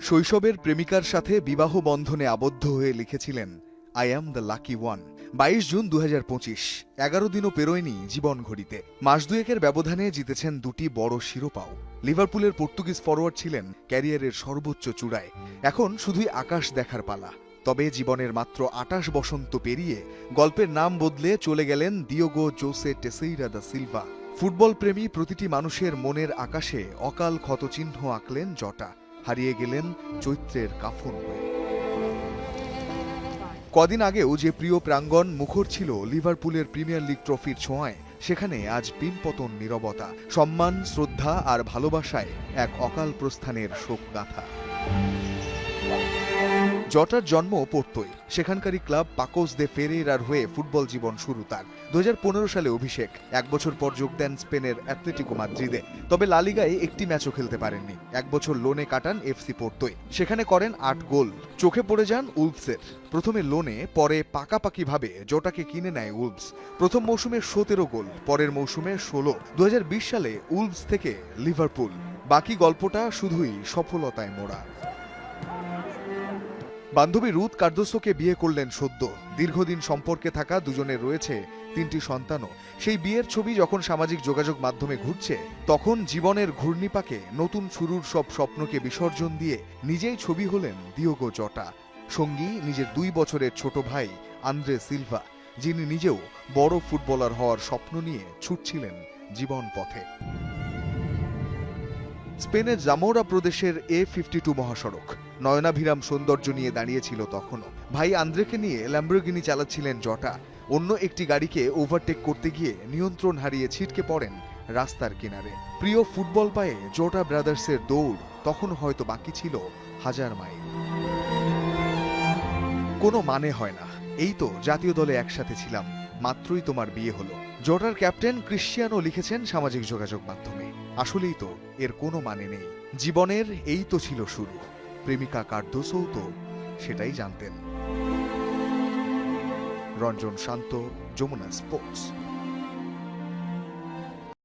শৈশবের প্রেমিকার সাথে বিবাহ বন্ধনে আবদ্ধ হয়ে লিখেছিলেন I am the lucky one বাইশ জুন দু হাজার পঁচিশ, এগারো দিনও পেরোয়নি জীবন ঘড়িতে। মাস দুয়েকের ব্যবধানে জিতেছেন দুটি বড় শিরোপাও। লিভারপুলের পর্তুগিজ ফরোয়ার্ড ছিলেন ক্যারিয়ারের সর্বোচ্চ চূড়ায়। এখন শুধুই আকাশ দেখার পালা। তবে জীবনের মাত্র আটাশ বসন্ত পেরিয়ে গল্পের নাম বদলে চলে গেলেন Diogo Jose Teixeira da Silva. Football প্রেমী প্রতিটি মানুষের মনের আকাশে অকাল ক্ষতচিহ্ন আঁকলেন জটা। হারিয়ে গেলেন চৈত্রের কাফন হয়ে। কদিন আগেও যে প্রিয় প্রাঙ্গণ মুখর ছিল লিভারপুলের প্রিমিয়ার লিগ ট্রফির ছোঁয়ায়, সেখানে আজ পিনপতন নিরবতা, সম্মান, শ্রদ্ধা আর ভালোবাসায় এক অকাল প্রস্থানের শোক গাথা জটার জন্ম পোর্তোয়। সেখানকারই ক্লাব পাকোস দে ফেরেরার হয়ে ফুটবল জীবন শুরু তার। দু হাজার পনেরো সালে অভিষেক। এক বছর পর যোগ দেন স্পেনের অ্যাথলেটিকো মাদ্রিদে। তবে লালিগায় একটি ম্যাচও খেলতে পারেননি। এক বছর লোনে কাটান এফসি পোর্তোয়। সেখানে করেন আট গোল। চোখে পড়ে যান উলফসের প্রথমে লোনে, পরে পাকাপাকিভাবে জোটাকে কিনে নেয় উলফস প্রথম মৌসুমে সতেরো গোল, পরের মৌসুমে ষোলো। দু সালে উলফস থেকে লিভারপুল। বাকি গল্পটা শুধুই সফলতায় মোড়া। বান্ধবী রুথ কার্দোসোকে বিয়ে করলেন সদ্য। দীর্ঘদিন সম্পর্কে থাকা দুজনের রয়েছে তিনটি সন্তানও। সেই বিয়ের ছবি যখন সামাজিক যোগাযোগ মাধ্যমে ঘুরছে, তখন জীবনের ঘূর্ণিপাকে নতুন শুরুর সব স্বপ্নকে বিসর্জন দিয়ে নিজেই ছবি হলেন দিওগো জটা। সঙ্গী নিজের দুই বছরের ছোট ভাই আন্দ্রে সিলভা, যিনি নিজেও বড় ফুটবলার হওয়ার স্বপ্ন নিয়ে ছুটছিলেন জীবন পথে। স্পেনের জামোরা প্রদেশের এ ফিফটি টু মহাসড়ক। নয়নাভিরাম সৌন্দর্য নিয়ে দাঁড়িয়েছিল তখনও। ভাই আন্দ্রেকে নিয়ে ল্যাম্বরগিনি চালাচ্ছিলেন জটা। অন্য একটি গাড়িকে ওভারটেক করতে গিয়ে নিয়ন্ত্রণ হারিয়ে ছিটকে পড়েন রাস্তার কিনারে। প্রিয় ফুটবল পায়ে জোটা ব্রাদার্সের দৌড় তখন হয়তো বাকি ছিল হাজার মাইল। কোনো মানে হয় না। এই তো জাতীয় দলে একসাথে ছিলাম। মাত্রই তোমার বিয়ে হলো। জোটার ক্যাপ্টেন ক্রিশ্চিয়ানো লিখেছেন সামাজিক যোগাযোগ মাধ্যমে। আসলেই তো এর কোনো মানে নেই। জীবনের এই তো ছিল শুরু। প্রেমিকা কার্দোসও তো সেটাই জানতেন। রঞ্জন শান্ত, যমুনা স্পোর্টস।